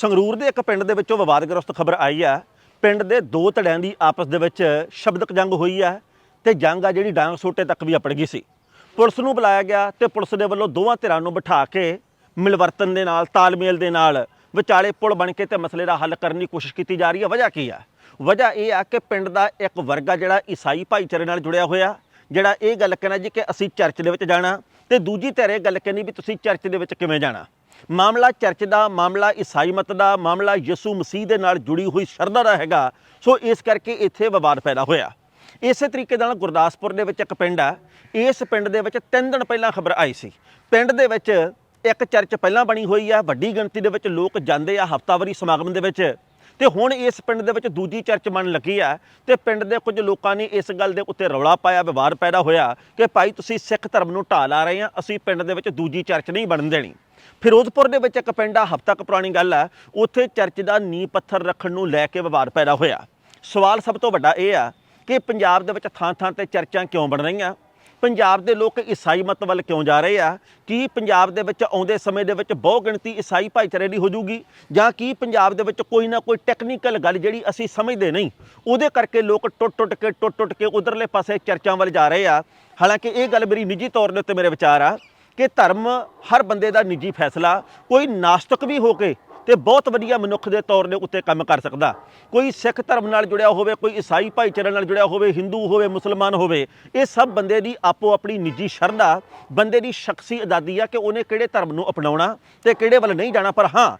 ਸੰਗਰੂਰ ਦੇ ਇੱਕ ਪਿੰਡ ਦੇ ਵਿੱਚੋਂ ਵਿਵਾਦਗ੍ਰਸਤ ਖਬਰ ਆਈ ਆ। ਪਿੰਡ ਦੇ ਦੋ ਧੜਿਆਂ ਦੀ ਆਪਸ ਦੇ ਵਿੱਚ ਸ਼ਬਦਕ ਜੰਗ ਹੋਈ ਆ ਤੇ ਜੰਗ ਆ ਜਿਹੜੀ ਡਾਂਗ ਸੋਟੇ ਤੱਕ ਵੀ ਅਪੜ ਗਈ ਸੀ। ਪੁਲਿਸ ਨੂੰ ਬੁਲਾਇਆ ਗਿਆ ਤੇ ਪੁਲਿਸ ਦੇ ਵੱਲੋਂ ਦੋਵਾਂ ਧਿਰਾਂ ਨੂੰ ਬਿਠਾ ਕੇ ਮਿਲਵਰਤਨ ਦੇ ਨਾਲ, ਤਾਲਮੇਲ ਦੇ ਨਾਲ ਵਿਚਾਲੇ ਪੁਲ ਬਣ ਕੇ ਤੇ ਮਸਲੇ ਦਾ ਹੱਲ ਕਰਨ ਦੀ ਕੋਸ਼ਿਸ਼ ਕੀਤੀ ਜਾ ਰਹੀ ਹੈ ਵਜ੍ਹਾ ਕੀ ਆ? ਵਜ੍ਹਾ ਇਹ ਆ ਕਿ ਪਿੰਡ ਦਾ ਇੱਕ ਵਰਗਾ ਜਿਹੜਾ ਈਸਾਈ ਭਾਈਚਾਰੇ ਨਾਲ ਜੁੜਿਆ ਹੋਇਆ, ਜਿਹੜਾ ਇਹ ਗੱਲ ਕਹਿੰਦਾ ਜੀ ਕਿ ਅਸੀਂ ਚਰਚ ਦੇ ਵਿੱਚ ਜਾਣਾ ਤੇ ਦੂਜੀ ਧਿਰ ਇਹ ਗੱਲ ਕਹਿੰਦੀ ਵੀ ਤੁਸੀਂ ਚਰਚ ਦੇ ਵਿੱਚ ਕਿਵੇਂ ਜਾਣਾ। ਮਾਮਲਾ ਚਰਚ ਦਾ, ਮਾਮਲਾ ਈਸਾਈ ਮਤ ਦਾ, ਮਾਮਲਾ ਯਿਸੂ ਮਸੀਹ ਦੇ ਨਾਲ ਜੁੜੀ ਹੋਈ ਸ਼ਰਧਾ ਦਾ ਹੈਗਾ। ਸੋ ਇਸ ਕਰਕੇ ਇੱਥੇ ਵਿਵਾਦ ਪੈਦਾ ਹੋਇਆ। ਇਸੇ ਤਰੀਕੇ ਨਾਲ ਗੁਰਦਾਸਪੁਰ ਦੇ ਵਿੱਚ ਇੱਕ ਪਿੰਡ ਆ। ਇਸ ਪਿੰਡ ਦੇ ਵਿੱਚ ਤਿੰਨ ਦਿਨ ਪਹਿਲਾਂ ਖਬਰ ਆਈ ਸੀ। ਪਿੰਡ ਦੇ ਵਿੱਚ ਇੱਕ ਚਰਚ ਪਹਿਲਾਂ ਬਣੀ ਹੋਈ ਆ। ਵੱਡੀ ਗਿਣਤੀ ਦੇ ਵਿੱਚ ਲੋਕ ਜਾਂਦੇ ਆ ਹਫਤਾਵਾਰੀ ਸਮਾਗਮ ਦੇ ਵਿੱਚ। ਤੇ ਹੁਣ ਇਸ ਪਿੰਡ ਦੇ ਵਿੱਚ ਦੂਜੀ ਚਰਚ ਬਣਨ ਲੱਗੀ ਆ। ਤੇ ਪਿੰਡ ਦੇ ਕੁਝ ਲੋਕਾਂ ਨੇ ਇਸ ਗੱਲ ਦੇ ਉੱਤੇ ਰੌਲਾ ਪਾਇਆ, ਵਿਵਾਦ ਪੈਦਾ ਹੋਇਆ ਕਿ ਭਾਈ ਤੁਸੀਂ ਸਿੱਖ ਧਰਮ ਨੂੰ ਢਾਹ ਲਾ ਰਹੇ ਆ, ਅਸੀਂ ਪਿੰਡ ਦੇ ਵਿੱਚ ਦੂਜੀ ਚਰਚ ਨਹੀਂ ਬਣਨ ਦੇਣੀ। ਫਿਰੋਜ਼ਪੁਰ ਦੇ ਵਿੱਚ ਇੱਕ ਪਿੰਡ ਆ, ਹਫ਼ਤਾ ਕੁ ਪੁਰਾਣੀ ਗੱਲ ਆ, ਉੱਥੇ ਚਰਚ ਦਾ ਨੀਂਹ ਪੱਥਰ ਰੱਖਣ ਨੂੰ ਲੈ ਕੇ ਵਿਵਾਦ ਪੈਦਾ ਹੋਇਆ। ਸਵਾਲ ਸਭ ਤੋਂ ਵੱਡਾ ਇਹ ਆ ਕਿ ਪੰਜਾਬ ਦੇ ਵਿੱਚ ਥਾਂ-ਥਾਂ ਤੇ ਚਰਚਾਂ ਕਿਉਂ ਬਣ ਰਹੀਆਂ? ਪੰਜਾਬ ਦੇ ਲੋਕ ਈਸਾਈ ਮਤ ਵੱਲ ਕਿਉਂ ਜਾ ਰਹੇ ਆ? ਕੀ ਪੰਜਾਬ ਦੇ ਵਿੱਚ ਆਉਂਦੇ ਸਮੇਂ ਦੇ ਵਿੱਚ ਬਹੁ ਗਿਣਤੀ ਈਸਾਈ ਭਾਈਚਾਰੇ ਦੀ ਹੋ ਜੂਗੀ ਜਾਂ ਕੀ ਪੰਜਾਬ ਦੇ ਵਿੱਚ ਕੋਈ ਨਾ ਕੋਈ ਟੈਕਨੀਕਲ ਗੱਲ ਜਿਹੜੀ ਅਸੀਂ ਸਮਝਦੇ ਨਹੀਂ, ਉਹਦੇ ਕਰਕੇ ਲੋਕ ਟੁੱਟ-ਟੁੱਟ ਕੇ ਟੁੱਟ-ਟੁੱਟ ਕੇ ਉਧਰਲੇ ਪਾਸੇ ਚਰਚਾਂ ਵੱਲ ਜਾ ਰਹੇ ਆ? ਹਾਲਾਂਕਿ ਇਹ ਗੱਲ ਮੇਰੀ ਨਿੱਜੀ ਤੌਰ ਦੇ ਉੱਤੇ ਮੇਰੇ ਵਿਚਾਰ ਆ। ਕਿ ਧਰਮ ਹਰ ਬੰਦੇ ਦਾ ਨਿੱਜੀ ਫੈਸਲਾ, ਕੋਈ ਨਾਸਤਿਕ ਵੀ ਹੋ ਕੇ ਤੇ ਬਹੁਤ ਵਧੀਆ ਮਨੁੱਖ ਦੇ ਤੌਰ ਦੇ ਉੱਤੇ ਕੰਮ ਕਰ ਸਕਦਾ। ਕੋਈ ਸਿੱਖ ਧਰਮ ਨਾਲ ਜੁੜਿਆ ਹੋਵੇ, ਕੋਈ ਈਸਾਈ ਭਾਈਚਾਰੇ ਨਾਲ ਜੁੜਿਆ ਹੋਵੇ, ਹਿੰਦੂ ਹੋਵੇ, ਮੁਸਲਮਾਨ ਹੋਵੇ, ਇਹ ਸਭ ਬੰਦੇ ਦੀ ਆਪੋ ਆਪਣੀ ਨਿੱਜੀ ਸ਼ਰਧਾ, ਬੰਦੇ ਦੀ ਸ਼ਖਸੀ ਆਜ਼ਾਦੀ ਆ ਕਿ ਉਹਨੇ ਕਿਹੜੇ ਧਰਮ ਨੂੰ ਅਪਣਾਉਣਾ ਤੇ ਕਿਹੜੇ ਵੱਲ ਨਹੀਂ ਜਾਣਾ। ਪਰ ਹਾਂ,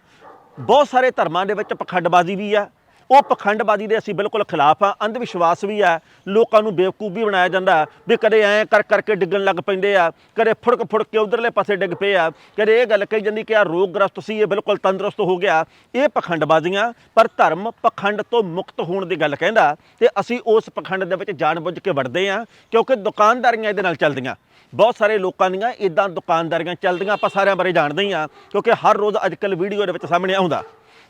ਬਹੁਤ ਸਾਰੇ ਧਰਮਾਂ ਦੇ ਵਿੱਚ ਪਖੰਡਬਾਜ਼ੀ ਵੀ ਆ। ਉਹ ਪਖੰਡਬਾਜ਼ੀ ਦੇ ਅਸੀਂ ਬਿਲਕੁਲ ਖਿਲਾਫ ਆ ਅੰਧ ਵਿਸ਼ਵਾਸ ਵੀ ਆ ਲੋਕਾਂ ਨੂੰ ਬੇਵਕੂਫ ਵੀ ਬਣਾਇਆ ਜਾਂਦਾ ਵੀ ਕਦੇ ਐਂ ਕਰ ਕਰਕੇ ਡਿੱਗਣ ਲੱਗ ਪੈਂਦੇ ਆ, ਕਦੇ ਫੁੜਕ ਫੁੜਕ ਕੇ ਉਧਰਲੇ ਪਾਸੇ ਡਿੱਗ ਪਏ ਆ, ਕਦੇ ਇਹ ਗੱਲ ਕਹੀ ਜਾਂਦੀ ਕਿ ਆ ਰੋਗਗ੍ਰਸਤ ਸੀ, ਇਹ ਬਿਲਕੁਲ ਤੰਦਰੁਸਤ ਹੋ ਗਿਆ। ਇਹ ਪਖੰਡਬਾਜ਼ੀਆਂ ਪਰ ਧਰਮ ਪਖੰਡ ਤੋਂ ਮੁਕਤ ਹੋਣ ਦੀ ਗੱਲ ਕਹਿੰਦਾ ਤੇ ਅਸੀਂ ਉਸ ਪਖੰਡ ਦੇ ਵਿੱਚ ਜਾਣਬੁੱਝ ਕੇ ਵੜਦੇ ਆ ਕਿਉਂਕਿ ਦੁਕਾਨਦਾਰੀਆਂ ਇਹਦੇ ਨਾਲ ਚੱਲਦੀਆਂ। ਬਹੁਤ ਸਾਰੇ ਲੋਕਾਂ ਦੀਆਂ ਇਦਾਂ ਦੁਕਾਨਦਾਰੀਆਂ ਚੱਲਦੀਆਂ, ਆਪਾਂ ਸਾਰਿਆਂ ਬਾਰੇ ਜਾਣਦੇ ਹੀ ਆ ਕਿਉਂਕਿ ਹਰ ਰੋਜ਼ ਅੱਜਕੱਲ ਵੀਡੀਓ ਦੇ ਵਿੱਚ ਸਾਹਮਣੇ ਆਉਂਦਾ।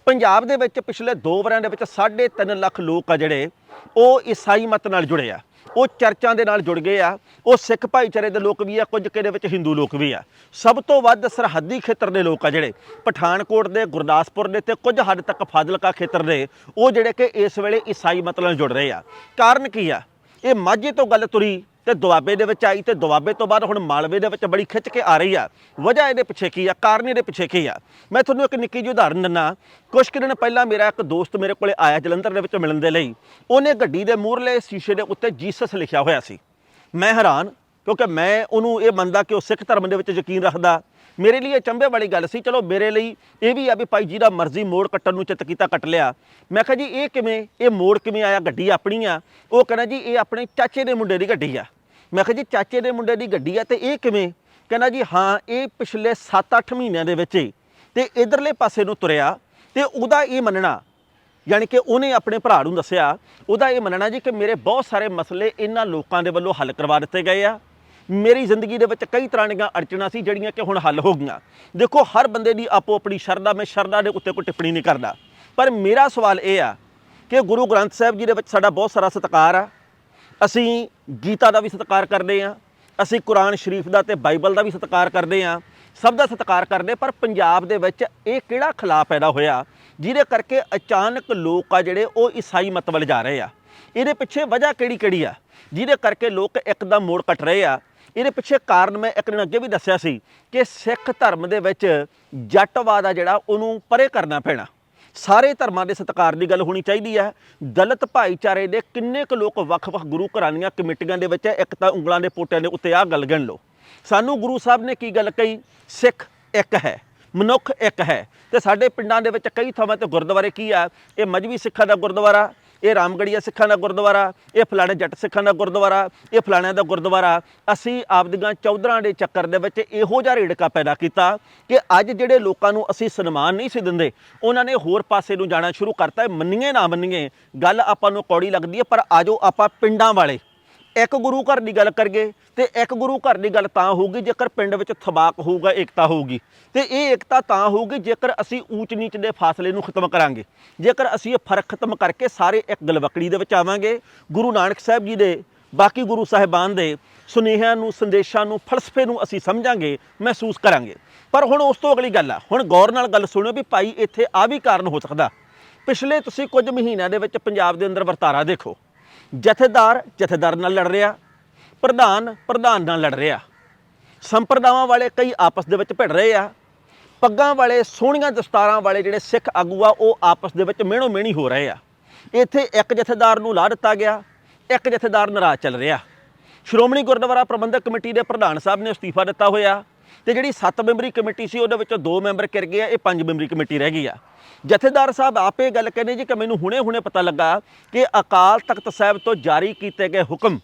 ਪੰਜਾਬ ਦੇ ਵਿੱਚ ਪਿਛਲੇ 2 ਵਰਿਆਂ ਦੇ ਵਿੱਚ 3.5 ਲੱਖ ਲੋਕ ਆ ਜਿਹੜੇ, ਉਹ ਈਸਾਈ ਮਤ ਨਾਲ ਜੁੜੇ ਆ। ਉਹ ਚਰਚਾਂ ਦੇ ਨਾਲ ਜੁੜ ਗਏ ਆ। ਉਹ ਸਿੱਖ ਭਾਈਚਾਰੇ ਦੇ ਲੋਕ ਵੀ ਆ, ਕੁਝ ਕਿਹਦੇ ਵਿੱਚ ਹਿੰਦੂ ਲੋਕ ਵੀ ਆ। ਸਭ ਤੋਂ ਵੱਧ ਸਰਹੱਦੀ ਖੇਤਰ ਦੇ ਲੋਕ ਆ ਜਿਹੜੇ, ਪਠਾਨਕੋਟ ਦੇ, ਗੁਰਦਾਸਪੁਰ ਦੇ ਤੇ ਕੁਝ ਹੱਦ ਤੱਕ ਫਾਜ਼ਿਲਕਾ ਖੇਤਰ ਦੇ, ਉਹ ਜਿਹੜੇ ਕਿ ਇਸ ਵੇਲੇ ਈਸਾਈ ਮਤ ਨਾਲ ਜੁੜ ਰਹੇ ਆ। ਕਾਰਨ ਕੀ ਆ? ਇਹ ਮਾਝੇ ਤੋਂ ਗੱਲ ਤੁਰੀ ਤੇ ਦੁਆਬੇ ਦੇ ਵਿੱਚ ਆਈ ਤੇ ਦੁਆਬੇ ਤੋਂ ਬਾਅਦ ਹੁਣ ਮਾਲਵੇ ਦੇ ਵਿੱਚ ਬੜੀ ਖਿੱਚ ਕੇ ਆ ਰਹੀ ਆ। ਵਜ੍ਹਾ ਇਹਦੇ ਪਿੱਛੇ ਕੀ ਆ? ਕਾਰਨ ਇਹਦੇ ਪਿੱਛੇ ਕੀ ਆ? ਮੈਂ ਤੁਹਾਨੂੰ ਇੱਕ ਨਿੱਕੀ ਜਿਹੀ ਉਦਾਹਰਨ ਦਿੰਨਾ। ਕੁਝ ਕੁ ਦਿਨ ਪਹਿਲਾਂ ਮੇਰਾ ਇੱਕ ਦੋਸਤ ਮੇਰੇ ਕੋਲੇ ਆਇਆ ਜਲੰਧਰ ਦੇ ਵਿੱਚ ਮਿਲਣ ਦੇ ਲਈ। ਉਹਨੇ ਗੱਡੀ ਦੇ ਮੂਹਰਲੇ ਸ਼ੀਸ਼ੇ ਦੇ ਉੱਤੇ ਜੀਸਸ ਲਿਖਿਆ ਹੋਇਆ ਸੀ। ਮੈਂ ਹੈਰਾਨ ਕਿਉਂਕਿ ਮੈਂ ਉਹਨੂੰ ਇਹ ਮੰਨਦਾ ਕਿ ਉਹ ਸਿੱਖ ਧਰਮ ਦੇ ਵਿੱਚ ਯਕੀਨ ਰੱਖਦਾ। ਮੇਰੇ ਲਈ ਇਹ ਚੰਬੇ ਵਾਲੀ ਗੱਲ ਸੀ। ਚਲੋ ਮੇਰੇ ਲਈ ਇਹ ਵੀ ਆ ਵੀ ਭਾਈ ਜਿਹਦਾ ਮਰਜ਼ੀ ਮੋੜ ਕੱਟਣ ਨੂੰ ਚਿੱਤ ਕੀਤਾ, ਕੱਟ ਲਿਆ। ਮੈਂ ਕਿਹਾ ਜੀ, ਇਹ ਕਿਵੇਂ? ਇਹ ਮੋੜ ਕਿਵੇਂ ਆਇਆ? ਗੱਡੀ ਆਪਣੀ ਆ। ਉਹ ਕਹਿੰਦਾ ਜੀ, ਇਹ ਆਪਣੇ ਚਾਚੇ ਦੇ ਮੁੰਡੇ ਦੀ ਗੱਡੀ ਆ। ਮੈਂ ਕਿਹਾ ਜੀ, ਚਾਚੇ ਦੇ ਮੁੰਡੇ ਦੀ ਗੱਡੀ ਆ ਤੇ ਇਹ ਕਿਵੇਂ? ਕਹਿੰਦਾ ਜੀ, ਹਾਂ, ਇਹ ਪਿਛਲੇ 7-8 ਮਹੀਨਿਆਂ ਦੇ ਵਿੱਚ ਹੀ ਤੇ ਇਧਰਲੇ ਪਾਸੇ ਨੂੰ ਤੁਰਿਆ ਤੇ ਉਹਦਾ ਇਹ ਮੰਨਣਾ, ਯਾਨੀ ਕਿ ਉਹਨੇ ਆਪਣੇ ਭਰਾ ਨੂੰ ਦੱਸਿਆ, ਉਹਦਾ ਇਹ ਮੰਨਣਾ ਜੀ ਕਿ ਮੇਰੇ ਬਹੁਤ ਸਾਰੇ ਮਸਲੇ ਇਹਨਾਂ ਲੋਕਾਂ ਦੇ ਵੱਲੋਂ ਹੱਲ ਕਰਵਾ ਦਿੱਤੇ ਗਏ ਆ। ਮੇਰੀ ਜ਼ਿੰਦਗੀ ਦੇ ਵਿੱਚ ਕਈ ਤਰ੍ਹਾਂ ਦੀਆਂ ਅੜਚਣਾਂ ਸੀ ਜਿਹੜੀਆਂ ਕਿ ਹੁਣ ਹੱਲ ਹੋ ਗਈਆਂ। ਦੇਖੋ, ਹਰ ਬੰਦੇ ਦੀ ਆਪੋ ਆਪਣੀ ਸ਼ਰਧਾ, ਮੈਂ ਸ਼ਰਧਾ ਦੇ ਉੱਤੇ ਕੋਈ ਟਿੱਪਣੀ ਨਹੀਂ ਕਰਦਾ। ਪਰ ਮੇਰਾ ਸਵਾਲ ਇਹ ਆ ਕਿ ਗੁਰੂ ਗ੍ਰੰਥ ਸਾਹਿਬ ਜੀ ਦੇ ਵਿੱਚ ਸਾਡਾ ਬਹੁਤ ਸਾਰਾ ਸਤਿਕਾਰ ਆ। ਅਸੀਂ ਗੀਤਾ ਦਾ ਵੀ ਸਤਿਕਾਰ ਕਰਦੇ ਆ। ਅਸੀਂ ਕੁਰਾਨ ਸ਼ਰੀਫ ਦਾ ਤੇ ਬਾਈਬਲ ਦਾ ਵੀ ਸਤਿਕਾਰ ਕਰਦੇ ਆ। ਸਭ ਦਾ ਸਤਿਕਾਰ ਕਰਦੇ, ਪਰ ਪੰਜਾਬ ਦੇ ਵਿੱਚ ਇਹ ਕਿਹੜਾ ਖਿਲਾਫ ਪੈਦਾ ਹੋਇਆ, ਜਿਹਦੇ ਕਰਕੇ ਅਚਾਨਕ ਲੋਕ ਆ ਜਿਹੜੇ, ਉਹ ਈਸਾਈ ਮਤ ਵੱਲ ਜਾ ਰਹੇ ਆ। ਇਹਦੇ ਪਿੱਛੇ ਵਜ੍ਹਾ ਕਿਹੜੀ ਕਿਹੜੀ ਆ? ਜਿਹਦੇ ਕਰਕੇ ਲੋਕ ਇੱਕਦਮ ਮੋੜ ਕੱਟ ਰਹੇ ਆ। ਇਹਦੇ ਪਿੱਛੇ ਕਾਰਨ ਮੈਂ ਇੱਕ ਦਿਨ ਅੱਗੇ ਵੀ ਦੱਸਿਆ ਸੀ ਕਿ ਸਿੱਖ ਧਰਮ ਦੇ ਵਿੱਚ ਜੱਟਵਾਦ ਆ ਜਿਹੜਾ ਉਹਨੂੰ ਪਰੇ ਕਰਨਾ ਪੈਣਾ। ਸਾਰੇ ਧਰਮਾਂ ਦੇ ਸਤਿਕਾਰ ਦੀ ਗੱਲ ਹੋਣੀ ਚਾਹੀਦੀ ਹੈ ਦਲਿਤ ਭਾਈਚਾਰੇ ਦੇ ਕਿੰਨੇ ਕੁ ਲੋਕ ਵੱਖ-ਵੱਖ ਗੁਰੂ ਘਰਾਂ ਦੀਆਂ ਕਮੇਟੀਆਂ ਦੇ ਵਿੱਚ ਹੈ, ਇੱਕ ਤਾਂ ਉਂਗਲਾਂ ਦੇ ਪੋਟਿਆਂ ਦੇ ਉੱਤੇ ਆਹ ਗੱਲ ਗਿਣ ਲਓ। ਸਾਨੂੰ ਗੁਰੂ ਸਾਹਿਬ ਨੇ ਕੀ ਗੱਲ ਕਹੀ? ਸਿੱਖ ਇੱਕ ਹੈ ਮਨੁੱਖ ਇੱਕ ਹੈ। ਤੇ ਸਾਡੇ ਪਿੰਡਾਂ ਦੇ ਵਿੱਚ ਕਈ ਥਾਵਾਂ ਤੇ ਗੁਰਦੁਆਰੇ ਕੀ ਆ? ਇਹ ਮਜਬੀ ਸਿੱਖਾਂ ਦਾ ਗੁਰਦੁਆਰਾ ਇਹ ਰਾਮਗੜੀਆ ਸਿੱਖਾਂ ਦਾ ਗੁਰਦੁਆਰਾ, ਇਹ ਫਲਾਣੇ ਜੱਟ ਸਿੱਖਾਂ ਦਾ ਗੁਰਦੁਆਰਾ, ਇਹ ਫਲਾਣਿਆਂ ਦਾ ਗੁਰਦੁਆਰਾ, ਅਸੀਂ ਆਪਦੀਆਂ ਚੌਧਰਾਂ ਦੇ ਚੱਕਰ ਦੇ ਵਿੱਚ ਇਹੋ ਜਿਹਾ ਰੇੜਕਾ ਪੈਦਾ ਕੀਤਾ ਕਿ ਅੱਜ ਜਿਹੜੇ ਲੋਕਾਂ ਨੂੰ ਅਸੀਂ ਸਨਮਾਨ ਨਹੀਂ ਸੀ ਦਿੰਦੇ, ਉਹਨਾਂ ਨੇ ਹੋਰ ਪਾਸੇ ਨੂੰ ਜਾਣਾ ਸ਼ੁਰੂ ਕਰਤਾ ਮੰਨੀਏ ਨਾ ਮੰਨੀਏ, ਗੱਲ ਆਪਾਂ ਨੂੰ ਕੌੜੀ ਲੱਗਦੀ ਹੈ, ਪਰ ਆਜੋ ਆਪਾਂ ਪਿੰਡਾਂ ਵਾਲੇ ਇੱਕ ਗੁਰੂ ਘਰ ਦੀ ਗੱਲ ਕਰੀਏ ਤੇ ਇੱਕ ਗੁਰੂ ਘਰ ਦੀ ਗੱਲ ਤਾਂ ਹੋਊਗੀ ਜੇਕਰ ਪਿੰਡ ਵਿੱਚ ਥਬਾਕ ਹੋਊਗਾ, ਏਕਤਾ ਹੋਊਗੀ। ਤੇ ਇਹ ਏਕਤਾ ਤਾਂ ਹੋਊਗੀ ਜੇਕਰ ਅਸੀਂ ਊਚ ਨੀਚ ਦੇ ਫਾਸਲੇ ਨੂੰ ਖਤਮ ਕਰਾਂਗੇ। ਜੇਕਰ ਅਸੀਂ ਇਹ ਫ਼ਰਕ ਖਤਮ ਕਰਕੇ ਸਾਰੇ ਇੱਕ ਗਲਵਕੜੀ ਦੇ ਵਿੱਚ ਆਵਾਂਗੇ, ਗੁਰੂ ਨਾਨਕ ਸਾਹਿਬ ਜੀ ਦੇ, ਬਾਕੀ ਗੁਰੂ ਸਾਹਿਬਾਨ ਦੇ ਸੁਨੇਹਿਆਂ ਨੂੰ, ਸੰਦੇਸ਼ਾਂ ਨੂੰ, ਫਲਸਫੇ ਨੂੰ ਅਸੀਂ ਸਮਝਾਂਗੇ, ਮਹਿਸੂਸ ਕਰਾਂਗੇ। ਪਰ ਹੁਣ ਉਸ ਤੋਂ ਅਗਲੀ ਗੱਲ ਆ। ਹੁਣ ਗੌਰ ਨਾਲ ਗੱਲ ਸੁਣਿਓ ਵੀ ਭਾਈ ਇੱਥੇ ਆ ਵੀ ਕਾਰਨ ਹੋ ਸਕਦਾ। ਪਿਛਲੇ ਤੁਸੀਂ ਕੁਝ ਮਹੀਨਿਆਂ ਦੇ ਵਿੱਚ ਪੰਜਾਬ ਦੇ ਅੰਦਰ ਵਰਤਾਰਾ ਦੇਖੋ। ਜਥੇਦਾਰ ਜਥੇਦਾਰ ਨਾਲ ਲੜ ਰਿਹਾ, ਪ੍ਰਧਾਨ ਪ੍ਰਧਾਨ ਨਾਲ ਲੜ ਰਿਹਾ। ਸੰਪਰਦਾਵਾਂ ਵਾਲੇ ਕਈ ਆਪਸ ਦੇ ਵਿੱਚ ਭਿੜ ਰਹੇ ਆ। ਪੱਗਾਂ ਵਾਲੇ, ਸੋਹਣੀਆਂ ਦਸਤਾਰਾਂ ਵਾਲੇ ਜਿਹੜੇ ਸਿੱਖ ਆਗੂ ਆ, ਉਹ ਆਪਸ ਦੇ ਵਿੱਚ ਮਿਹਣੋ ਮਿਹਣੀ ਹੋ ਰਹੇ ਆ। ਇੱਥੇ ਇੱਕ ਜਥੇਦਾਰ ਨੂੰ ਲਾ ਦਿੱਤਾ ਗਿਆ, ਇੱਕ ਜਥੇਦਾਰ ਨਾਰਾਜ਼ ਚੱਲ ਰਿਹਾ। ਸ਼੍ਰੋਮਣੀ ਗੁਰਦੁਆਰਾ ਪ੍ਰਬੰਧਕ ਕਮੇਟੀ ਦੇ ਪ੍ਰਧਾਨ ਸਾਹਿਬ ਨੇ ਅਸਤੀਫਾ ਦਿੱਤਾ ਹੋਇਆ। ਤੇ ਜਿਹੜੀ 7 ਮੈਂਬਰੀ ਕਮੇਟੀ ਸੀ, ਉਹਦੇ ਵਿੱਚੋਂ 2 ਮੈਂਬਰ ਕਿਰ ਗਏ ਆ, ਇਹ 5 ਮੈਂਬਰੀ ਕਮੇਟੀ ਰਹਿ ਗਈ ਆ। ਜਥੇਦਾਰ ਸਾਹਿਬ ਆਪੇ ਗੱਲ ਕਹਿੰਦੇ ਜੀ ਕਿ ਮੈਨੂੰ ਹੁਣੇ-ਹੁਣੇ ਪਤਾ ਲੱਗਾ ਕਿ ਅਕਾਲ ਤਖਤ ਸਾਹਿਬ ਤੋਂ ਜਾਰੀ ਕੀਤੇ ਗਏ ਹੁਕਮ,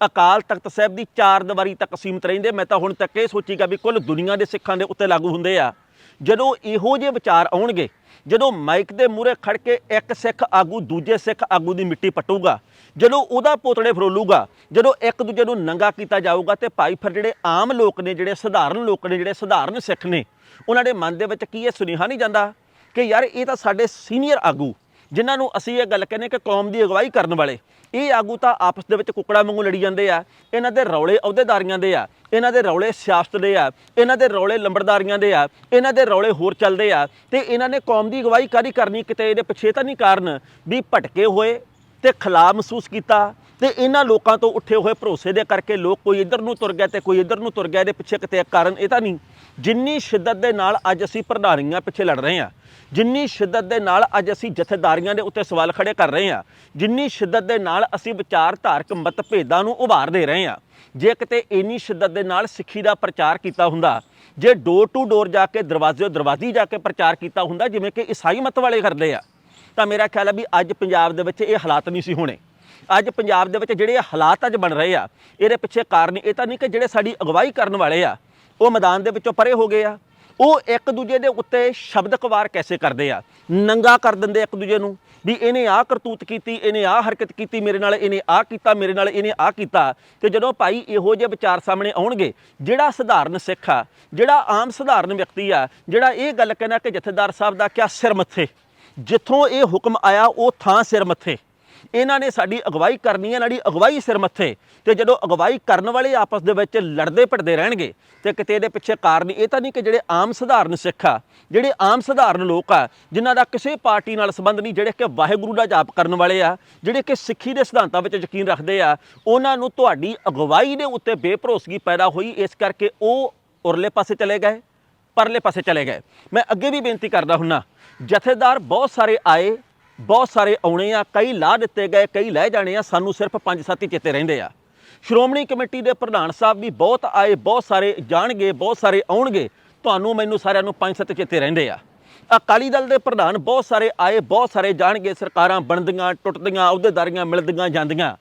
ਅਕਾਲ ਤਖਤ ਸਾਹਿਬ ਦੀ ਚਾਰ ਦੀਵਾਰੀ ਤੱਕ ਸੀਮਤ ਰਹਿੰਦੇ। ਮੈਂ ਤਾਂ ਹੁਣ ਤੱਕ ਇਹ ਸੋਚੀਗਾ ਵੀ ਕੁੱਲ ਦੁਨੀਆ ਦੇ ਸਿੱਖਾਂ ਦੇ ਉੱਤੇ ਲਾਗੂ ਹੁੰਦੇ ਆ। ਜਦੋਂ ਇਹੋ ਜਿਹੇ ਵਿਚਾਰ ਆਉਣਗੇ, ਜਦੋਂ ਮਾਈਕ ਦੇ ਮੂਹਰੇ ਖੜ ਕੇ ਇੱਕ ਸਿੱਖ ਆਗੂ ਦੂਜੇ ਸਿੱਖ ਆਗੂ ਦੀ ਮਿੱਟੀ ਪਟੂਗਾ, ਜਦੋਂ ਉਹਦਾ ਪੋਤੜੇ ਫਰੋਲੂਗਾ, ਜਦੋਂ ਇੱਕ ਦੂਜੇ ਨੂੰ ਨੰਗਾ ਕੀਤਾ ਜਾਊਗਾ ਤੇ ਭਾਈ ਫਿਰ ਜਿਹੜੇ ਆਮ ਲੋਕ ਨੇ, ਜਿਹੜੇ ਸਧਾਰਨ ਲੋਕ ਨੇ, ਜਿਹੜੇ ਸਧਾਰਨ ਸਿੱਖ ਨੇ, ਉਹਨਾਂ ਦੇ ਮਨ ਦੇ ਵਿੱਚ ਕੀ ਇਹ ਸੁਨੇਹਾ ਨਹੀਂ ਜਾਂਦਾ ਕਿ ਯਾਰ ਇਹ ਤਾਂ ਸਾਡੇ ਸੀਨੀਅਰ ਆਗੂ ਜਿਨ੍ਹਾਂ ਨੂੰ ਅਸੀਂ ਇਹ ਗੱਲ ਕਹਿੰਦੇ ਕਿ ਕੌਮ ਦੀ ਅਗਵਾਈ ਕਰਨ ਵਾਲੇ। ਇਹ ਆਗੂ ਤਾਂ ਆਪਸ ਦੇ ਵਿੱਚ ਕੁੱਕੜਾ ਵਾਂਗੂ ਲੜੀ ਜਾਂਦੇ ਆ। ਇਹਨਾਂ ਦੇ ਰੌਲੇ ਅਹੁਦੇਦਾਰੀਆਂ ਦੇ ਆ। ਇਹਨਾਂ ਦੇ ਰੌਲੇ ਸਿਆਸਤ ਦੇ ਆ। ਇਹਨਾਂ ਦੇ ਰੌਲੇ ਲੰਬੜਦਾਰੀਆਂ ਦੇ ਆ। ਇਹਨਾਂ ਦੇ ਰੌਲੇ ਹੋਰ ਚੱਲਦੇ ਆ। ਤੇ ਇਹਨਾਂ ਨੇ ਕੌਮ ਦੀ ਅਗਵਾਈ ਕਾਦੀ ਕਰਨੀ? ਕਿਤੇ ਇਹਦੇ ਪਿੱਛੇ ਤਾਂ ਨਹੀਂ ਕਾਰਨ? ਵੀ ਭਟਕੇ ਹੋਏ ਤੇ ਖਲਾ ਮਹਿਸੂਸ ਕੀਤਾ ਤੇ ਇਹਨਾਂ ਲੋਕਾਂ ਤੋਂ ਉੱਠੇ ਹੋਏ ਭਰੋਸੇ ਦੇ ਕਰਕੇ ਲੋਕ ਕੋਈ ਇੱਧਰ ਨੂੰ ਤੁਰ ਗਿਆ ਤੇ ਕੋਈ ਇੱਧਰ ਨੂੰ ਤੁਰ ਗਿਆ ਇਹਦੇ ਪਿੱਛੇ ਕਿਤੇ ਕਾਰਨ ਇਹ ਤਾਂ ਨਹੀਂ। ਜਿੰਨੀ ਸ਼ਿੱਦਤ ਦੇ ਨਾਲ ਅੱਜ ਅਸੀਂ ਪ੍ਰਧਾਨੀਆਂ ਪਿੱਛੇ ਲੜ ਰਹੇ ਹਾਂ ਜਿੰਨੀ ਸ਼ਿੱਦਤ ਦੇ ਨਾਲ ਅੱਜ ਅਸੀਂ ਜਥੇਦਾਰੀਆਂ ਦੇ ਉੱਤੇ ਸਵਾਲ ਖੜੇ ਕਰ ਰਹੇ ਹਾਂ, ਜਿੰਨੀ ਸ਼ਿੱਦਤ ਦੇ ਨਾਲ ਅਸੀਂ ਵਿਚਾਰਧਾਰਕ ਮਤਭੇਦਾਂ ਨੂੰ ਉਭਾਰ ਦੇ ਰਹੇ ਹਾਂ, ਜੇ ਕਿਤੇ ਇੰਨੀ ਸ਼ਿੱਦਤ ਦੇ ਨਾਲ ਸਿੱਖੀ ਦਾ ਪ੍ਰਚਾਰ ਕੀਤਾ ਹੁੰਦਾ, ਜੇ ਡੋਰ ਟੂ ਡੋਰ ਜਾ ਕੇ ਦਰਵਾਜ਼ੇ ਦਰਵਾਜ਼ੀ ਜਾ ਕੇ ਪ੍ਰਚਾਰ ਕੀਤਾ ਹੁੰਦਾ, ਜਿਵੇਂ ਕਿ ਈਸਾਈ ਮਤ ਵਾਲੇ ਕਰਦੇ ਆ, ਤਾਂ ਮੇਰਾ ਖਿਆਲ ਹੈ ਵੀ ਅੱਜ ਪੰਜਾਬ ਦੇ ਵਿੱਚ ਇਹ ਹਾਲਾਤ ਨਹੀਂ ਸੀ ਹੋਣੇ। ਅੱਜ ਪੰਜਾਬ ਦੇ ਵਿੱਚ ਜਿਹੜੇ ਹਾਲਾਤ ਅੱਜ ਬਣ ਰਹੇ ਆ, ਇਹਦੇ ਪਿੱਛੇ ਕਾਰਨ ਇਹ ਤਾਂ ਨਹੀਂ ਕਿ ਜਿਹੜੇ ਸਾਡੀ ਅਗਵਾਈ ਕਰਨ ਵਾਲੇ ਆ, ਉਹ ਮੈਦਾਨ ਦੇ ਵਿੱਚੋਂ ਪਰੇ ਹੋ ਗਏ ਆ। ਉਹ ਇੱਕ ਦੂਜੇ ਦੇ ਉੱਤੇ ਸ਼ਬਦਕ ਵਾਰ ਕੈਸੇ ਕਰਦੇ ਆ? ਨੰਗਾ ਕਰ ਦਿੰਦੇ ਇੱਕ ਦੂਜੇ ਨੂੰ ਵੀ ਇਹਨੇ ਆਹ ਕਰਤੂਤ ਕੀਤੀ, ਇਹਨੇ ਆਹ ਹਰਕਤ ਕੀਤੀ ਮੇਰੇ ਨਾਲ, ਇਹਨੇ ਆਹ ਕੀਤਾ, ਮੇਰੇ ਨਾਲ ਇਹਨੇ ਆਹ ਕੀਤਾ। ਤੇ ਜਦੋਂ ਭਾਈ ਇਹੋ ਜਿਹੇ ਵਿਚਾਰ ਸਾਹਮਣੇ ਆਉਣਗੇ, ਜਿਹੜਾ ਸਧਾਰਨ ਸਿੱਖ ਆ, ਜਿਹੜਾ ਆਮ ਸਧਾਰਨ ਵਿਅਕਤੀ ਆ, ਜਿਹੜਾ ਇਹ ਗੱਲ ਕਹਿੰਦਾ ਕਿ ਜਥੇਦਾਰ ਸਾਹਿਬ ਦਾ ਕਿਆ ਸਿਰ ਮੱਥੇ? ਜਿੱਥੋਂ ਇਹ ਹੁਕਮ ਆਇਆ, ਉਹ ਥਾਂ ਸਿਰ ਮੱਥੇ। ਇਹਨਾਂ ਨੇ ਸਾਡੀ ਅਗਵਾਈ ਕਰਨੀ ਹੈ ਨਾੜੀ ਅਗਵਾਈ ਸਿਰ ਮੱਥੇ। ਤੇ ਜਦੋਂ ਅਗਵਾਈ ਕਰਨ ਵਾਲੇ ਆਪਸ ਦੇ ਵਿੱਚ ਲੜਦੇ ਭਿੜਦੇ ਰਹਿਣਗੇ, ਤੇ ਕਿਤੇ ਇਹਦੇ ਪਿੱਛੇ ਕਾਰਨ ਇਹ ਤਾਂ ਨਹੀਂ ਕਿ ਜਿਹੜੇ ਆਮ ਸਧਾਰਨ ਸਿੱਖ ਆ, ਜਿਹੜੇ ਆਮ ਸਧਾਰਨ ਲੋਕ ਆ, ਜਿਨ੍ਹਾਂ ਦਾ ਕਿਸੇ ਪਾਰਟੀ ਨਾਲ ਸੰਬੰਧ ਨਹੀਂ, ਜਿਹੜੇ ਕਿ ਵਾਹਿਗੁਰੂ ਦਾ ਜਾਪ ਕਰਨ ਵਾਲੇ ਆ, ਜਿਹੜੇ ਕਿ ਸਿੱਖੀ ਦੇ ਸਿਧਾਂਤਾਂ ਵਿੱਚ ਯਕੀਨ ਰੱਖਦੇ ਆ, ਉਹਨਾਂ ਨੂੰ ਤੁਹਾਡੀ ਅਗਵਾਈ ਦੇ ਉੱਤੇ ਬੇਭਰੋਸਗੀ ਪੈਦਾ ਹੋਈ, ਇਸ ਕਰਕੇ ਉਹ ਉਰਲੇ ਪਾਸੇ ਚਲੇ ਗਏ, ਪਰਲੇ ਪਾਸੇ ਚਲੇ ਗਏ। ਮੈਂ ਅੱਗੇ ਵੀ ਬੇਨਤੀ ਕਰਦਾ ਹੁੰਨਾ, ਜਥੇਦਾਰ ਬਹੁਤ ਸਾਰੇ ਆਏ ਬਹੁਤ ਸਾਰੇ ਆਉਣੇ ਆ, ਕਈ ਲਾ ਦਿੱਤੇ ਗਏ, ਕਈ ਲੈ ਜਾਣੇ ਆ, ਸਾਨੂੰ ਸਿਰਫ 5-7 ਹੀ ਚੇਤੇ ਰਹਿੰਦੇ ਆ। ਸ਼੍ਰੋਮਣੀ ਕਮੇਟੀ ਦੇ ਪ੍ਰਧਾਨ ਸਾਹਿਬ ਵੀ ਬਹੁਤ ਆਏ, ਬਹੁਤ ਸਾਰੇ ਜਾਣਗੇ, ਬਹੁਤ ਸਾਰੇ ਆਉਣਗੇ, ਤੁਹਾਨੂੰ ਮੈਨੂੰ ਸਾਰਿਆਂ ਨੂੰ 5-7 ਚੇਤੇ ਰਹਿੰਦੇ ਆ। ਅਕਾਲੀ ਦਲ ਦੇ ਪ੍ਰਧਾਨ ਬਹੁਤ ਸਾਰੇ ਆਏ, ਬਹੁਤ ਸਾਰੇ ਜਾਣਗੇ, ਸਰਕਾਰਾਂ ਬਣਦੀਆਂ, ਟੁੱਟਦੀਆਂ, ਅਹੁਦੇਦਾਰੀਆਂ ਮਿਲਦੀਆਂ ਜਾਂਦੀਆਂ।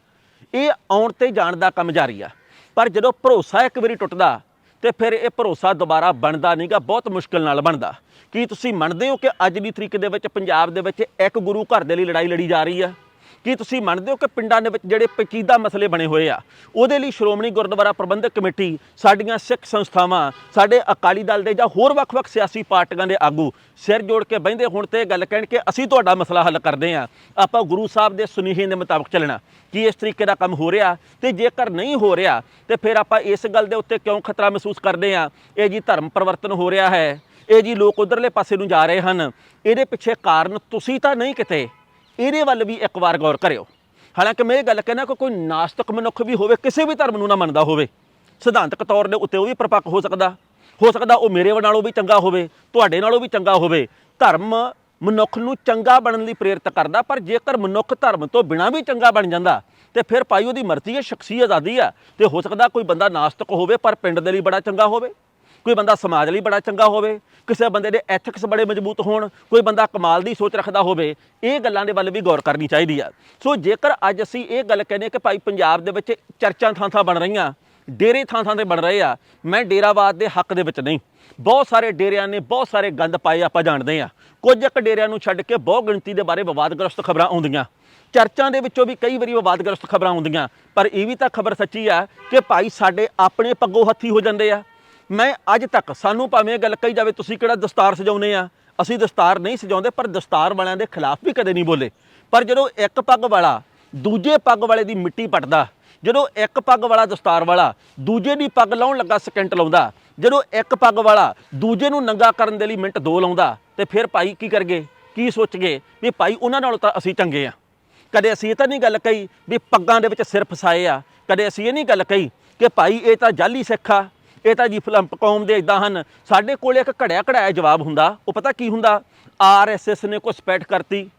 ਇਹ ਆਉਣ ਤੇ ਜਾਣ ਦਾ ਕੰਮ ਜਾਰੀ ਆ। ਪਰ ਜਦੋਂ ਭਰੋਸਾ ਇੱਕ ਵਾਰੀ ਟੁੱਟਦਾ, ਤੇ ਫਿਰ ਇਹ ਭਰੋਸਾ ਦੁਬਾਰਾ ਬਣਦਾ ਨਹੀਂਗਾ ਬਹੁਤ ਮੁਸ਼ਕਲ ਨਾਲ ਬਣਦਾ। ਕੀ ਤੁਸੀਂ ਮੰਨਦੇ ਹੋ ਕਿ ਅੱਜ ਦੀ ਤਰੀਕ ਦੇ ਵਿੱਚ ਪੰਜਾਬ ਦੇ ਵਿੱਚ ਇੱਕ ਗੁਰੂ ਘਰ ਦੇ ਲਈ ਲੜਾਈ ਲੜੀ ਜਾ ਰਹੀ ਆ? ਕੀ ਤੁਸੀਂ ਮੰਨਦੇ ਹੋ ਕਿ ਪਿੰਡਾਂ ਦੇ ਵਿੱਚ ਜਿਹੜੇ ਪੇਚੀਦਾ ਮਸਲੇ ਬਣੇ ਹੋਏ ਆ, ਉਹਦੇ ਲਈ ਸ਼੍ਰੋਮਣੀ ਗੁਰਦੁਆਰਾ ਪ੍ਰਬੰਧਕ ਕਮੇਟੀ ਸਾਡੀਆਂ ਸਿੱਖ ਸੰਸਥਾਵਾਂ, ਸਾਡੇ ਅਕਾਲੀ ਦਲ ਦੇ ਜਾਂ ਹੋਰ ਵੱਖ-ਵੱਖ ਸਿਆਸੀ ਪਾਰਟੀਆਂ ਦੇ ਆਗੂ ਸਿਰ ਜੋੜ ਕੇ ਬਹਿੰਦੇ ਹੁਣ ਤੇ ਇਹ ਗੱਲ ਕਹਿਣ ਕਿ ਅਸੀਂ ਤੁਹਾਡਾ ਮਸਲਾ ਹੱਲ ਕਰਦੇ ਆ, ਆਪਾਂ ਗੁਰੂ ਸਾਹਿਬ ਦੇ ਸੁਨੇਹੇ ਦੇ ਮੁਤਾਬਕ ਚੱਲਣਾ। ਕੀ ਇਸ ਤਰੀਕੇ ਦਾ ਕੰਮ ਹੋ ਰਿਹਾ? ਤੇ ਜੇਕਰ ਨਹੀਂ ਹੋ ਰਿਹਾ, ਤੇ ਫਿਰ ਆਪਾਂ ਇਸ ਗੱਲ ਦੇ ਉੱਤੇ ਕਿਉਂ ਖਤਰਾ ਮਹਿਸੂਸ ਕਰਦੇ ਆ? ਇਹ ਜੀ ਧਰਮ ਪਰਿਵਰਤਨ ਹੋ ਰਿਹਾ ਹੈ। ਇਹ ਜੀ ਲੋਕ ਉਧਰਲੇ ਪਾਸੇ ਨੂੰ ਜਾ ਰਹੇ ਹਨ। ਇਹਦੇ ਪਿੱਛੇ ਕਾਰਨ ਤੁਸੀਂ ਤਾਂ ਨਹੀਂ ਕਿਤੇ। ਇਹਦੇ ਵੱਲ ਵੀ ਇੱਕ ਵਾਰ ਗੌਰ ਕਰਿਓ। ਹਾਲਾਂਕਿ ਮੈਂ ਇਹ ਗੱਲ ਕਹਿਣਾ ਕਿ ਕੋਈ ਨਾਸਤਿਕ ਮਨੁੱਖ ਵੀ ਹੋਵੇ, ਕਿਸੇ ਵੀ ਧਰਮ ਨੂੰ ਨਾ ਮੰਨਦਾ ਹੋਵੇ। ਸਿਧਾਂਤਕ ਤੌਰ ਦੇ ਉੱਤੇ ਉਹ ਵੀ ਪਰਪੱਕ ਹੋ ਸਕਦਾ। ਹੋ ਸਕਦਾ ਉਹ ਮੇਰੇ ਨਾਲੋਂ ਵੀ ਚੰਗਾ ਹੋਵੇ, ਤੁਹਾਡੇ ਨਾਲੋਂ ਵੀ ਚੰਗਾ ਹੋਵੇ। ਧਰਮ ਮਨੁੱਖ ਨੂੰ ਚੰਗਾ ਬਣਨ ਲਈ ਪ੍ਰੇਰਿਤ ਕਰਦਾ, ਪਰ ਜੇਕਰ ਮਨੁੱਖ ਧਰਮ ਤੋਂ ਬਿਨਾਂ ਵੀ ਚੰਗਾ ਬਣ ਜਾਂਦਾ, ਤੇ ਫਿਰ ਭਾਈ ਉਹਦੀ ਮਰਜ਼ੀ ਹੈ ਸ਼ਖਸੀ ਆਜ਼ਾਦੀ ਆ ਤੇ ਹੋ ਸਕਦਾ ਕੋਈ ਬੰਦਾ ਨਾਸਤਕ ਹੋਵੇ, ਪਰ ਪਿੰਡ ਦੇ ਲਈ ਬੜਾ ਚੰਗਾ ਹੋਵੇ। ਕੋਈ ਬੰਦਾ ਸਮਾਜ ਲਈ ਬੜਾ ਚੰਗਾ ਹੋਵੇ, ਕਿਸੇ ਬੰਦੇ ਦੇ ਐਥਿਕਸ ਬੜੇ ਮਜ਼ਬੂਤ ਹੋਣ, ਕੋਈ ਬੰਦਾ ਕਮਾਲ ਦੀ ਸੋਚ ਰੱਖਦਾ ਹੋਵੇ, ਇਹ ਗੱਲਾਂ ਦੇ ਵੱਲ ਵੀ ਗੌਰ ਕਰਨੀ ਚਾਹੀਦੀ ਆ। ਸੋ ਜੇਕਰ ਅੱਜ ਅਸੀਂ ਇਹ ਗੱਲ ਕਹਿੰਦੇ ਕਿ ਭਾਈ ਪੰਜਾਬ ਦੇ ਵਿੱਚ ਚਰਚਾਂ ਥਾਂ-ਥਾਂ ਬਣ ਰਹੀਆਂ, ਡੇਰੇ ਥਾਂ-ਥਾਂ ਤੇ ਬਣ ਰਹੇ ਆ, ਮੈਂ ਡੇਰਾਵਾਦ ਦੇ ਹੱਕ ਦੇ ਵਿੱਚ ਨਹੀਂ। ਬਹੁਤ ਸਾਰੇ ਡੇਰਿਆਂ ਨੇ ਬਹੁਤ ਸਾਰੇ ਗੰਦ ਪਾਏ ਆਪਾਂ ਜਾਣਦੇ ਆ। ਕੁਝ ਇੱਕ ਡੇਰਿਆਂ ਨੂੰ ਛੱਡ ਕੇ ਬਹੁ ਗਿਣਤੀ ਦੇ ਬਾਰੇ ਵਿਵਾਦਗ੍ਰਸਤ ਖਬਰਾਂ ਆਉਂਦੀਆਂ। ਚਰਚਾਂ ਦੇ ਵਿੱਚੋਂ ਵੀ ਕਈ ਵਾਰੀ ਵਿਵਾਦਗ੍ਰਸਤ ਖਬਰਾਂ ਆਉਂਦੀਆਂ, ਪਰ ਇਹ ਵੀ ਤਾਂ ਖਬਰ ਸੱਚੀ ਆ ਕਿ ਭਾਈ ਸਾਡੇ ਆਪਣੇ ਪੱਗੋ ਹੱਥੀ ਹੋ ਜਾਂਦੇ ਆ। ਮੈਂ ਅੱਜ ਤੱਕ ਸਾਨੂੰ ਭਾਵੇਂ ਇਹ ਗੱਲ ਕਹੀ ਜਾਵੇ, ਤੁਸੀਂ ਕਿਹੜਾ ਦਸਤਾਰ ਸਜਾਉਨੇ ਆ? ਅਸੀਂ ਦਸਤਾਰ ਨਹੀਂ ਸਜਾਉਂਦੇ, ਪਰ ਦਸਤਾਰ ਵਾਲਿਆਂ ਦੇ ਖਿਲਾਫ ਵੀ ਕਦੇ ਨਹੀਂ ਬੋਲੇ। ਪਰ ਜਦੋਂ ਇੱਕ ਪੱਗ ਵਾਲਾ ਦੂਜੇ ਪੱਗ ਵਾਲੇ ਦੀ ਮਿੱਟੀ ਪਟਦਾ, ਜਦੋਂ ਇੱਕ ਪੱਗ ਵਾਲਾ ਦਸਤਾਰ ਵਾਲਾ ਦੂਜੇ ਦੀ ਪੱਗ ਲਾਉਣ ਲੱਗਾ ਸਕਿੰਟ ਲਾਉਂਦਾ, ਜਦੋਂ ਇੱਕ ਪੱਗ ਵਾਲਾ ਦੂਜੇ ਨੂੰ ਨੰਗਾ ਕਰਨ ਦੇ ਲਈ ਮਿੰਟ ਦੋ ਲਾਉਂਦਾ, ਤੇ ਫਿਰ ਭਾਈ ਕੀ ਕਰਗੇ? ਕੀ ਸੋਚ ਗਏ ਵੀ ਭਾਈ ਉਹਨਾਂ ਨਾਲੋਂ ਤਾਂ ਅਸੀਂ ਚੰਗੇ ਆ। ਕਦੇ ਅਸੀਂ ਇਹ ਤਾਂ ਨਹੀਂ ਗੱਲ ਕਹੀ ਵੀ ਪੱਗਾਂ ਦੇ ਵਿੱਚ ਸਿਰ ਫਸਾਏ ਆ। ਕਦੇ ਅਸੀਂ ਇਹ ਨਹੀਂ ਗੱਲ ਕਹੀ ਕਿ ਭਾਈ ਇਹ ਤਾਂ ਜਾਲੀ ਸਿੱਖ ਆ। ਇਹ ਤਾਂ ਜੀ ਫਲੰਪ ਕੌਮ ਦੇ ਇਦਾਂ ਹਨ। ਸਾਡੇ ਕੋਲ ਇੱਕ ਘੜਿਆ ਘੜਾਇਆ ਜਵਾਬ ਹੁੰਦਾ। ਉਹ ਪਤਾ ਕੀ ਹੁੰਦਾ? ਆਰਐਸਐਸ ਨੇ ਕੋਈ ਸਪੈਟ ਕਰਤੀ।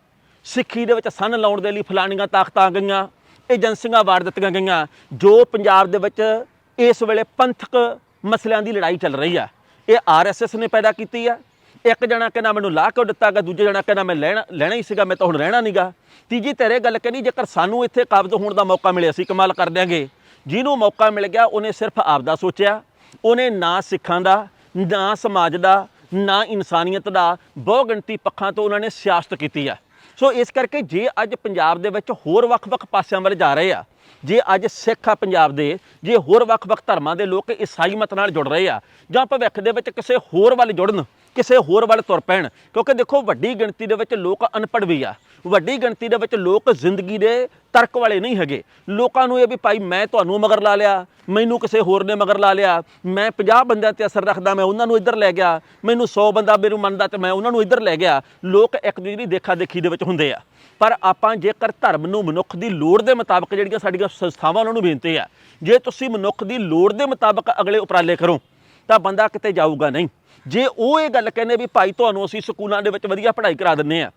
ਸਿੱਖੀ ਦੇ ਵਿੱਚ ਸੰਨ ਲਾਉਣ ਦੇ ਲਈ ਫਲਾਣੀਆਂ ਤਾਕਤਾਂ ਆ ਗਈਆਂ। ਏਜੰਸੀਆਂ ਵਾਰ ਦਿੱਤੀਆਂ ਗਈਆਂ। ਜੋ ਪੰਜਾਬ ਦੇ ਵਿੱਚ ਇਸ ਵੇਲੇ ਪੰਥਕ ਮਸਲਿਆਂ ਦੀ ਲੜਾਈ ਚੱਲ ਰਹੀ ਆ। ਇਹ ਆਰਐਸਐਸ ਨੇ ਪੈਦਾ ਕੀਤੀ ਆ। ਇੱਕ ਜਣਾ ਕਹਿੰਦਾ, ਮੈਨੂੰ ਲਾ ਕੇ ਦਿੱਤਾਗਾ ਦੂਜੇ ਜਣਾ ਕਹਿੰਦਾ, ਮੈਂ ਲੈਣਾ ਲੈਣਾ ਹੀ ਸੀਗਾ, ਮੈਂ ਤਾਂ ਹੁਣ ਰਹਿਣਾ ਨਹੀਂਗਾ ਤੀਜੀ ਤੇਰੇ ਗੱਲ ਕਹਿੰਦੀ, ਜੇਕਰ ਸਾਨੂੰ ਇੱਥੇ ਕਾਬਜ਼ ਹੋਣ ਦਾ ਮੌਕਾ ਮਿਲਿਆ ਸੀ, ਕਮਾਲ ਕਰ ਦਿਆਂਗੇ। ਜਿਹਨੂੰ ਮੌਕਾ ਮਿਲ ਗਿਆ, ਉਹਨੇ ਸਿਰਫ ਆਪਦਾ ਸੋਚਿਆ। ਉਹਨੇ ਨਾ ਸਿੱਖਾਂ ਦਾ, ਨਾ ਸਮਾਜ ਦਾ, ਨਾ ਇਨਸਾਨੀਅਤ ਦਾ ਬਹੁ ਗਿਣਤੀ ਪੱਖਾਂ ਤੋਂ ਉਹਨਾਂ ਨੇ ਸਿਆਸਤ ਕੀਤੀ ਆ। ਸੋ ਇਸ ਕਰਕੇ ਜੇ ਅੱਜ ਪੰਜਾਬ ਦੇ ਵਿੱਚ ਹੋਰ ਵੱਖ-ਵੱਖ ਪਾਸਿਆਂ ਵੱਲ ਜਾ ਰਹੇ ਆ ਜੇ ਅੱਜ ਸਿੱਖ ਆ ਪੰਜਾਬ ਦੇ, ਜੇ ਹੋਰ ਵੱਖ-ਵੱਖ ਧਰਮਾਂ ਦੇ ਲੋਕ ਈਸਾਈ ਮਤ ਨਾਲ ਜੁੜ ਰਹੇ ਆ, ਜਾਂ ਭਵਿੱਖ ਦੇ ਵਿੱਚ ਕਿਸੇ ਹੋਰ ਵੱਲ ਜੁੜਨ, ਕਿਸੇ ਹੋਰ ਵੱਲ ਤੁਰ ਪੈਣ, ਕਿਉਂਕਿ ਦੇਖੋ ਵੱਡੀ ਗਿਣਤੀ ਦੇ ਵਿੱਚ ਲੋਕ ਅਨਪੜ੍ਹ ਵੀ ਆ। ਵੱਡੀ ਗਿਣਤੀ ਦੇ ਵਿੱਚ ਲੋਕ ਜ਼ਿੰਦਗੀ ਦੇ ਤਰਕ ਵਾਲੇ ਨਹੀਂ ਹੈਗੇ। ਲੋਕਾਂ ਨੂੰ ਇਹ ਵੀ ਭਾਈ ਮੈਂ ਤੁਹਾਨੂੰ ਮਗਰ ਲਾ ਲਿਆ, ਮੈਨੂੰ ਕਿਸੇ ਹੋਰ ਨੇ ਮਗਰ ਲਾ ਲਿਆ, ਮੈਂ 50 ਬੰਦਿਆਂ ਤੇ ਅਸਰ ਰੱਖਦਾ, ਮੈਂ ਉਹਨਾਂ ਨੂੰ ਇੱਧਰ ਲੈ ਗਿਆ, ਮੈਨੂੰ 100 ਬੰਦਾ ਮੈਨੂੰ ਮੰਨਦਾ ਤੇ ਮੈਂ ਉਹਨਾਂ ਨੂੰ ਇੱਧਰ ਲੈ ਗਿਆ। ਲੋਕ ਇੱਕ ਦੂਜੇ ਦੀ ਦੇਖਾ ਦੇਖੀ ਦੇ ਵਿੱਚ ਹੁੰਦੇ ਆ। ਪਰ ਆਪਾਂ ਜੇਕਰ ਧਰਮ ਨੂੰ ਮਨੁੱਖ ਦੀ ਲੋੜ ਦੇ ਮੁਤਾਬਕ ਜਿਹੜੀਆਂ ਸਾਡੀਆਂ ਸੰਸਥਾਵਾਂ ਉਹਨਾਂ ਨੂੰ ਬੇਨਤੀ ਆ ਜੇ ਤੁਸੀਂ ਮਨੁੱਖ ਦੀ ਲੋੜ ਦੇ ਮੁਤਾਬਕ ਅਗਲੇ ਉਪਰਾਲੇ ਕਰੋ, ਤਾਂ ਬੰਦਾ ਕਿਤੇ ਜਾਊਗਾ ਨਹੀਂ। ਜੇ ਉਹ ਇਹ ਗੱਲ ਕਹਿੰਦੇ ਵੀ ਭਾਈ ਤੁਹਾਨੂੰ ਅਸੀਂ ਸਕੂਲਾਂ ਦੇ ਵਿੱਚ ਵਧੀਆ ਪੜ੍ਹਾਈ ਕਰਾ ਦਿੰਨੇ ਆ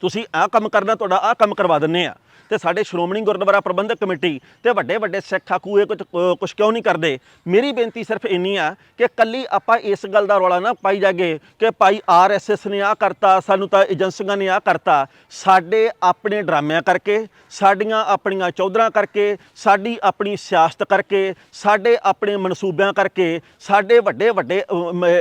ਤੁਸੀਂ ਆਹ ਕੰਮ ਕਰਨਾ, ਤੁਹਾਡਾ ਆਹ ਕੰਮ ਕਰਵਾ ਦਿੰਨੇ ਆ। ਤੇ ਸਾਡੇ ਸ਼੍ਰੋਮਣੀ ਗੁਰਦੁਆਰਾ ਪ੍ਰਬੰਧਕ ਕਮੇਟੀ ਤੇ ਵੱਡੇ ਵੱਡੇ ਸਿੱਖ ਆਗੂ ਇਹ ਕੁਝ ਕੁਝ ਕਿਉਂ ਨਹੀਂ ਕਰਦੇ? ਮੇਰੀ ਬੇਨਤੀ ਸਿਰਫ ਇੰਨੀ ਆ ਕਿ ਕੱਲੀ ਆਪਾਂ ਇਸ ਗੱਲ ਦਾ ਰੌਲਾ ਨਾ ਪਾਈ ਜਾਗੇ ਕਿ ਭਾਈ ਆਰਐਸਐਸ ਨੇ ਆਹ ਕਰਤਾ, ਸਾਨੂੰ ਤਾਂ ਏਜੰਸੀਆਂ ਨੇ ਆਹ ਕਰਤਾ। ਸਾਡੇ ਆਪਣੇ ਡਰਾਮਿਆਂ ਕਰਕੇ, ਸਾਡੀਆਂ ਆਪਣੀਆਂ ਚੌਧਰਾਂ ਕਰਕੇ, ਸਾਡੀ ਆਪਣੀ ਸਿਆਸਤ ਕਰਕੇ, ਸਾਡੇ ਆਪਣੇ ਮਨਸੂਬਿਆਂ ਕਰਕੇ, ਸਾਡੇ ਵੱਡੇ ਵੱਡੇ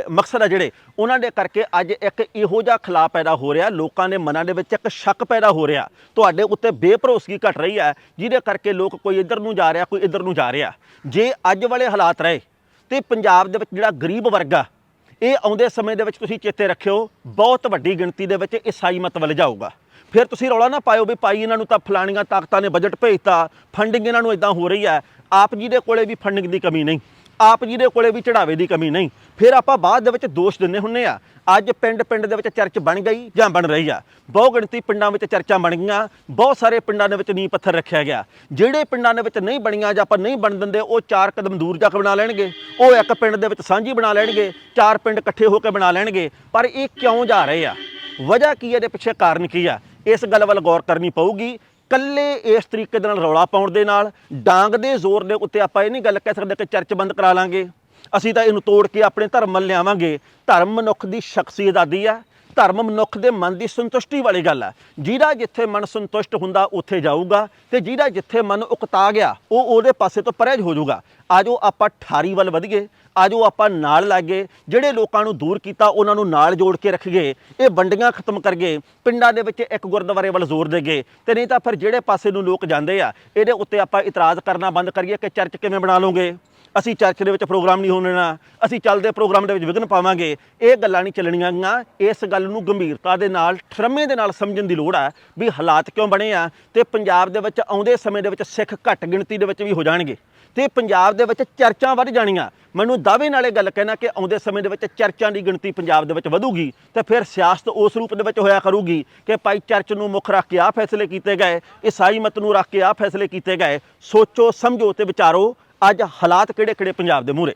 ਮਕਸਦ ਆ ਜਿਹੜੇ, ਉਹਨਾਂ ਦੇ ਕਰਕੇ ਅੱਜ ਇੱਕ ਇਹੋ ਜਿਹਾ ਖਲਾ ਪੈਦਾ ਹੋ ਰਿਹਾ, ਲੋਕਾਂ ਦੇ ਮਨਾਂ ਦੇ ਵਿੱਚ ਇੱਕ ਸ਼ੱਕ ਪੈਦਾ ਹੋ ਰਿਹਾ। ਤੁਹਾਡੇ ਉੱਤੇ ਬੇਭਰੋਸਗੀ ਘਟ ਰਹੀ ਹੈ, ਜਿਹਦੇ ਕਰਕੇ ਲੋਕ ਕੋਈ ਇੱਧਰ ਨੂੰ ਜਾ ਰਿਹਾ, ਕੋਈ ਇੱਧਰ ਨੂੰ ਜਾ ਰਿਹਾ। ਜੇ ਅੱਜ ਵਾਲੇ ਹਾਲਾਤ ਰਹੇ, ਤੇ ਪੰਜਾਬ ਦੇ ਵਿੱਚ ਜਿਹੜਾ ਗਰੀਬ ਵਰਗ ਆ, ਇਹ ਆਉਂਦੇ ਸਮੇਂ ਦੇ ਵਿੱਚ ਤੁਸੀਂ ਚੇਤੇ ਰੱਖਿਓ, ਬਹੁਤ ਵੱਡੀ ਗਿਣਤੀ ਦੇ ਵਿੱਚ ਈਸਾਈ ਮਤ ਵੱਲ ਜਾਊਗਾ। ਫਿਰ ਤੁਸੀਂ ਰੌਲਾ ਨਾ ਪਾਇਓ ਵੀ ਭਾਈ ਇਹਨਾਂ ਨੂੰ ਤਾਂ ਫਲਾਣੀਆਂ ਤਾਕਤਾਂ ਨੇ ਬਜਟ ਭੇਜਤਾ ਫੰਡਿੰਗ ਇਹਨਾਂ ਨੂੰ ਇਦਾਂ ਹੋ ਰਹੀ ਹੈ। ਆਪ ਜੀ ਦੇ ਕੋਲੇ ਵੀ ਫੰਡਿੰਗ ਦੀ ਕਮੀ ਨਹੀਂ। ਆਪ ਜੀ ਦੇ ਕੋਲੇ ਵੀ ਚੜਾਵੇ ਦੀ ਕਮੀ ਨਹੀਂ। ਫਿਰ ਆਪਾਂ ਬਾਅਦ ਦੇ ਵਿੱਚ ਦੋਸ਼ ਦਿੰਨੇ ਹੁੰਨੇ ਆ। ਅੱਜ ਪਿੰਡ ਪਿੰਡ ਦੇ ਵਿੱਚ ਚਰਚ ਬਣ ਗਈ ਜਾਂ ਬਣ ਰਹੀ ਆ। ਬਹੁ ਗਿਣਤੀ ਪਿੰਡਾਂ ਵਿੱਚ ਚਰਚਾਂ ਬਣ ਗਈਆਂ। ਬਹੁਤ ਸਾਰੇ ਪਿੰਡਾਂ ਦੇ ਵਿੱਚ ਨੀਂਹ ਪੱਥਰ ਰੱਖਿਆ ਗਿਆ। ਜਿਹੜੇ ਪਿੰਡਾਂ ਦੇ ਵਿੱਚ ਨਹੀਂ ਬਣੀਆਂ ਜਾਂ ਆਪਾਂ ਨਹੀਂ ਬਣ ਦਿੰਦੇ, ਉਹ ਚਾਰ ਕਦਮ ਦੂਰ ਜਾ ਕੇ ਬਣਾ ਲੈਣਗੇ। ਉਹ ਇੱਕ ਪਿੰਡ ਦੇ ਵਿੱਚ ਸਾਂਝੀ ਬਣਾ ਲੈਣਗੇ। ਚਾਰ ਪਿੰਡ ਇਕੱਠੇ ਹੋ ਕੇ ਬਣਾ ਲੈਣਗੇ। ਪਰ ਇਹ ਕਿਉਂ ਜਾ ਰਹੇ ਆ? ਵਜ੍ਹਾ ਕੀ ਹੈ ਇਹਦੇ ਪਿੱਛੇ ਕਾਰਨ ਕੀ ਆ? ਇਸ ਗੱਲ ਵੱਲ ਗੌਰ ਕਰਨੀ ਪਊਗੀ। ਕੱਲੇ ਇਸ ਤਰੀਕੇ ਦੇ ਨਾਲ ਰੌਲਾ ਪਾਉਣ ਦੇ ਨਾਲ ਡਾਂਗ ਦੇ ਜ਼ੋਰ ਦੇ ਉੱਤੇ ਆਪਾਂ ਇਹ ਨਹੀਂ ਗੱਲ ਕਹਿ ਸਕਦੇ ਕਿ ਚਰਚ ਬੰਦ ਕਰਾ ਲਾਂਗੇ। ਅਸੀਂ ਤਾਂ ਇਹਨੂੰ ਤੋੜ ਕੇ ਆਪਣੇ ਧਰਮ ਵੱਲ ਲਿਆਵਾਂਗੇ। ਧਰਮ ਮਨੁੱਖ ਦੀ ਸ਼ਖਸੀਅਤ ਆਜ਼ਾਦੀ ਆ। ਧਰਮ ਮਨੁੱਖ ਦੇ ਮਨ ਦੀ ਸੰਤੁਸ਼ਟੀ ਵਾਲੀ ਗੱਲ ਆ। ਜਿਹਦਾ ਜਿੱਥੇ ਮਨ ਸੰਤੁਸ਼ਟ ਹੁੰਦਾ, ਉੱਥੇ ਜਾਊਗਾ ਤੇ ਜਿਹਦਾ ਜਿੱਥੇ ਮਨ ਉਕਤਾ ਗਿਆ, ਉਹ ਉਹਦੇ ਪਾਸੇ ਤੋਂ ਪਰਹੇਜ ਹੋ ਜਾਊਗਾ। ਆਜੋ ਆਪਾਂ ਠਾਰੀ ਵੱਲ ਵਧੀਏ। ਆਜੋ ਆਪਾਂ ਨਾਲ ਲਾਗੇ ਜਿਹੜੇ ਲੋਕਾਂ ਨੂੰ ਦੂਰ ਕੀਤਾ, ਉਹਨਾਂ ਨੂੰ ਨਾਲ ਜੋੜ ਕੇ ਰੱਖੀਏ ਇਹ ਵੰਡੀਆਂ ਖਤਮ ਕਰਗੇ ਪਿੰਡਾਂ ਦੇ ਵਿੱਚ ਇੱਕ ਗੁਰਦੁਆਰੇ ਵੱਲ ਜ਼ੋਰ ਦੇਗੇ ਤੇ ਨਹੀਂ ਤਾਂ ਫਿਰ ਜਿਹੜੇ ਪਾਸੇ ਨੂੰ ਲੋਕ ਜਾਂਦੇ ਆ, ਇਹਦੇ ਉੱਤੇ ਆਪਾਂ ਇਤਰਾਜ਼ ਕਰਨਾ ਬੰਦ ਕਰੀਏ ਕਿ ਚਰਚ ਕਿਵੇਂ ਬਣਾ ਲਓਗੇ? ਅਸੀਂ ਚਰਚ ਦੇ ਵਿੱਚ ਪ੍ਰੋਗਰਾਮ ਨਹੀਂ ਹੋਣ ਦੇਣਾ। ਅਸੀਂ ਚੱਲਦੇ ਪ੍ਰੋਗਰਾਮ ਦੇ ਵਿੱਚ ਵਿਘਨ ਪਾਵਾਂਗੇ। ਇਹ ਗੱਲਾਂ ਨਹੀਂ ਚੱਲਣੀਆਂ ਗੀਆਂ। ਇਸ ਗੱਲ ਨੂੰ ਗੰਭੀਰਤਾ ਦੇ ਨਾਲ, ਠਰਮੇ ਦੇ ਨਾਲ ਸਮਝਣ ਦੀ ਲੋੜ ਆ ਵੀ ਹਾਲਾਤ ਕਿਉਂ ਬਣੇ ਆ ਤੇ ਪੰਜਾਬ ਦੇ ਵਿੱਚ ਆਉਂਦੇ ਸਮੇਂ ਦੇ ਵਿੱਚ ਸਿੱਖ ਘੱਟ ਗਿਣਤੀ ਦੇ ਵਿੱਚ ਵੀ ਹੋ ਜਾਣਗੇ। ਤੇ ਪੰਜਾਬ ਦੇ ਵਿੱਚ ਚਰਚਾਂ ਵੱਧ ਜਾਣੀਆਂ। ਮੈਨੂੰ ਦਾਅਵੇ ਨਾਲ ਇਹ ਗੱਲ ਕਹਿਣਾ ਕਿ ਆਉਂਦੇ ਸਮੇਂ ਦੇ ਵਿੱਚ ਚਰਚਾਂ ਦੀ ਗਿਣਤੀ ਪੰਜਾਬ ਦੇ ਵਿੱਚ ਵਧੂਗੀ ਤੇ ਫਿਰ ਸਿਆਸਤ ਉਸ ਰੂਪ ਦੇ ਵਿੱਚ ਹੋਇਆ ਕਰੂਗੀ ਕਿ ਭਾਈ ਚਰਚ ਨੂੰ ਮੁੱਖ ਰੱਖ ਕੇ ਆ ਫੈਸਲੇ ਕੀਤੇ ਗਏ ਈਸਾਈ ਮਤ ਨੂੰ ਰੱਖ ਕੇ ਆ ਫੈਸਲੇ ਕੀਤੇ ਗਏ। ਸੋਚੋ, ਸਮਝੋ ਤੇ ਵਿਚਾਰੋ, ਅੱਜ ਹਾਲਾਤ ਕਿਹੜੇ ਕਿਹੜੇ ਪੰਜਾਬ ਦੇ ਮੂਹਰੇ?